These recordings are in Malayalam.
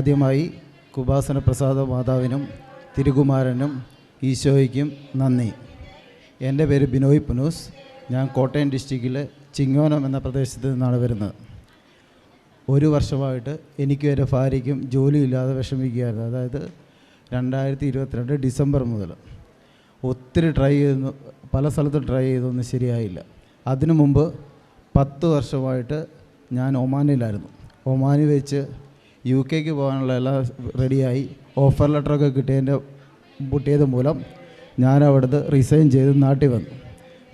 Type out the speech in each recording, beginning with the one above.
ആദ്യമായി കുബാസന പ്രസാദ മാതാവിനും തിരുകുമാരനും ഈശോയ്ക്കും നന്ദി. എന്റെ പേര് ബിനോയ് പുനൂസ്. ഞാൻ കോട്ടയം ഡിസ്ട്രിക്റ്റിലെ ചിങ്ങോനം എന്ന പ്രദേശത്ത് നിന്നാണ് വരുന്നത്. ഒരു വർഷമായിട്ട് എനിക്കും എന്റെ ഭാര്യയ്ക്കും ജോലിയില്ലാതെ വിഷമിക്കുകയായിരുന്നു. അതായത് രണ്ടായിരത്തി ഇരുപത്തിരണ്ട് ഡിസംബർ മുതൽ ഒത്തിരി ട്രൈ ചെയ്തു പല സ്ഥലത്തും ട്രൈ ചെയ്തൊന്നും ശരിയായില്ല. അതിനു മുമ്പ് പത്ത് വർഷമായിട്ട് ഞാൻ ഒമാനിലായിരുന്നു. ഒമാനി വെച്ച് യു കെക്ക് പോകാനുള്ള എല്ലാം റെഡിയായി ഓഫർ ലെറ്ററൊക്കെ കിട്ടിയതിന്റെ പൊട്ടിയത് മൂലം ഞാൻ അവിടുന്ന് റിസൈൻ ചെയ്ത് നാട്ടിൽ വന്നു.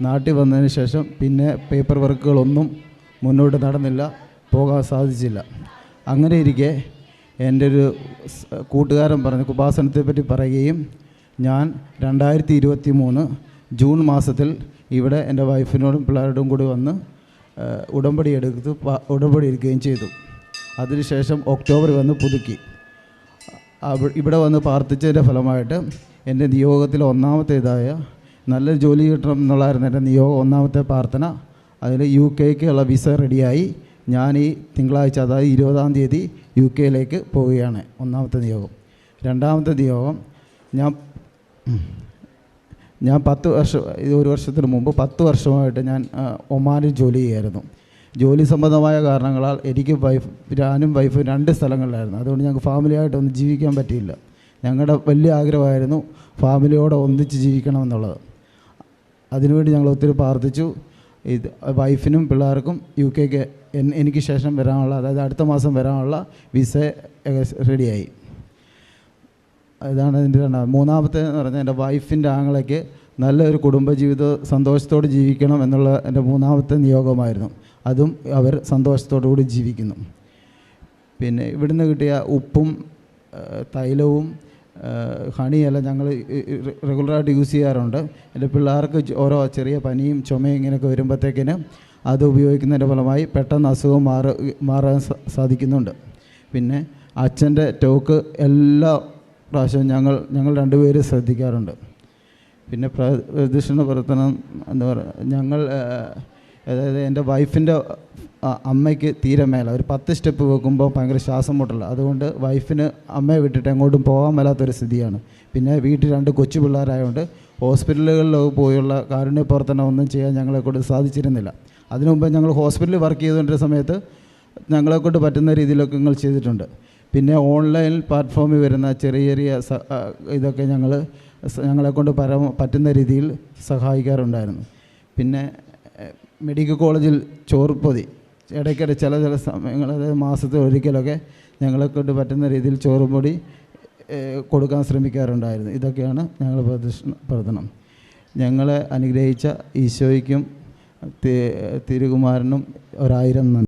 നാട്ടിൽ വന്നതിന് ശേഷം പിന്നെ പേപ്പർ വർക്കുകളൊന്നും മുന്നോട്ട് നടന്നില്ല പോകാൻ സാധിച്ചില്ല. അങ്ങനെ ഇരിക്കെ എന്റെ ഒരു കൂട്ടുകാരൻ പറഞ്ഞ് കുപാസനത്തെ പറ്റി പറയുകയും ഞാൻ രണ്ടായിരത്തി ഇരുപത്തി മൂന്ന് ജൂൺ മാസത്തിൽ ഇവിടെ എന്റെ വൈഫിനോടും പിള്ളേരോടും കൂടി വന്ന് ഉടമ്പടി എടുത്ത് ഉടമ്പടി എടുക്കുകയും ചെയ്തു. അതിനുശേഷം ഒക്ടോബർ വന്ന് പുതുക്കി. ഇവിടെ വന്ന് പ്രാർത്ഥിച്ചതിന്റെ ഫലമായിട്ട് എന്റെ നിയോഗത്തിൽ ഒന്നാമത്തെ ഇതായ നല്ലൊരു ജോലി കിട്ടണം എന്നുള്ളതായിരുന്നു എന്റെ നിയോഗം ഒന്നാമത്തെ പ്രാർത്ഥന. അതിൽ യു കെക്കുള്ള വിസ റെഡിയായി. ഞാൻ ഈ തിങ്കളാഴ്ച അതായത് ഇരുപതാം തീയതി യു കെയിലേക്ക് പോവുകയാണ് ഒന്നാമത്തെ നിയോഗം. രണ്ടാമത്തെ നിയോഗം ഞാൻ ഞാൻ പത്ത് വർഷം ഒരു വർഷത്തിന് മുമ്പ് പത്ത് വർഷമായിട്ട് ഞാൻ ഒമാനിൽ ജോലി ചെയ്യായിരുന്നു. ജോലി സംബന്ധമായ കാരണങ്ങളാൽ എനിക്ക് വൈഫ് ഞാനും വൈഫും രണ്ട് സ്ഥലങ്ങളിലായിരുന്നു. അതുകൊണ്ട് ഞങ്ങൾക്ക് ഫാമിലിയായിട്ടൊന്നും ജീവിക്കാൻ പറ്റിയില്ല. ഞങ്ങളുടെ വലിയ ആഗ്രഹമായിരുന്നു ഫാമിലിയോടെ ഒന്നിച്ച് ജീവിക്കണം എന്നുള്ളത് അതിനുവേണ്ടി ഞങ്ങൾ ഒത്തിരി പ്രാർത്ഥിച്ചു. ഇത് വൈഫിനും പിള്ളേർക്കും യു കെക്ക് എനിക്ക് ശേഷം വരാനുള്ള അതായത് അടുത്ത മാസം വരാനുള്ള വിസ റെഡിയായി ഇതാണ് എന്റെ മൂന്നാമത്തെ എന്ന് പറഞ്ഞാൽ എന്റെ വൈഫിന്റെ ആങ്ങളയ്ക്ക് നല്ലൊരു കുടുംബജീവിതം സന്തോഷത്തോടെ ജീവിക്കണം എന്നുള്ള എന്റെ മൂന്നാമത്തെ നിയോഗമായിരുന്നു. അതും അവർ സന്തോഷത്തോടു കൂടി ജീവിക്കുന്നു. പിന്നെ ഇവിടുന്ന് കിട്ടിയ ഉപ്പും തൈലവും ഹണിയെല്ലാം ഞങ്ങൾ റെഗുലറായിട്ട് യൂസ് ചെയ്യാറുണ്ട്. എന്റെ പിള്ളേർക്ക് ഓരോ ചെറിയ പനിയും ചുമയും ഇങ്ങനെയൊക്കെ വരുമ്പോഴത്തേക്കിന് അത് ഉപയോഗിക്കുന്നതിന്റെ ഫലമായി പെട്ടെന്ന് അസുഖം മാറ മാറാൻ സാധിക്കുന്നുണ്ട്. പിന്നെ അച്ഛന്റെ ടോക്ക് എല്ലാ പ്രാവശ്യവും ഞങ്ങൾ ഞങ്ങൾ രണ്ടുപേരും ശ്രദ്ധിക്കാറുണ്ട്. പിന്നെ പ്ര- പ്രദക്ഷിണ പ്രവർത്തനം എന്താ പറയുക ഞങ്ങൾ അതായത് എന്റെ വൈഫിന്റെ അമ്മയ്ക്ക് തീരെ മേല. ഒരു പത്ത് സ്റ്റെപ്പ് വെക്കുമ്പോൾ ഭയങ്കര ശ്വാസം മുട്ടല. അതുകൊണ്ട് വൈഫിന് അമ്മയെ വിട്ടിട്ട് എങ്ങോട്ടും പോകാൻ മേലാത്തൊരു സ്ഥിതിയാണ്. പിന്നെ വീട്ടിൽ രണ്ട് കൊച്ചു പിള്ളേരായതുകൊണ്ട് ഹോസ്പിറ്റലുകളിലൊക്കെ പോയുള്ള കാരുണ്യ പ്രവർത്തനം ഒന്നും ചെയ്യാൻ ഞങ്ങളെക്കൊണ്ട് സാധിച്ചിരുന്നില്ല. അതിനുമുമ്പ് ഞങ്ങൾ ഹോസ്പിറ്റലിൽ വർക്ക് ചെയ്തുകൊണ്ടിരുന്ന സമയത്ത് ഞങ്ങളെക്കൊണ്ട് പറ്റുന്ന രീതിയിലൊക്കെ ഞങ്ങൾ ചെയ്തിട്ടുണ്ട്. പിന്നെ ഓൺലൈൻ പ്ലാറ്റ്ഫോമിൽ വരുന്ന ചെറിയ ചെറിയ ഇതൊക്കെ ഞങ്ങൾ ഞങ്ങളെ കൊണ്ട് പരമ പറ്റുന്ന രീതിയിൽ സഹായിക്കാറുണ്ടായിരുന്നു. പിന്നെ മെഡിക്കൽ കോളേജിൽ ചോറുപൊതി ഇടയ്ക്കിടെ ചില ചില സമയങ്ങൾ അതായത് മാസത്തിൽ ഒരിക്കലൊക്കെ ഞങ്ങളെ കൊണ്ട് പറ്റുന്ന രീതിയിൽ ചോറും പൊടി കൊടുക്കാൻ ശ്രമിക്കാറുണ്ടായിരുന്നു. ഇതൊക്കെയാണ് ഞങ്ങൾ പ്രദർശന പ്രവർത്തനം ഞങ്ങളെ അനുഗ്രഹിച്ച ഈശോയ്ക്കും തിരുകുമാരനും ഒരായിരം നന്ദി.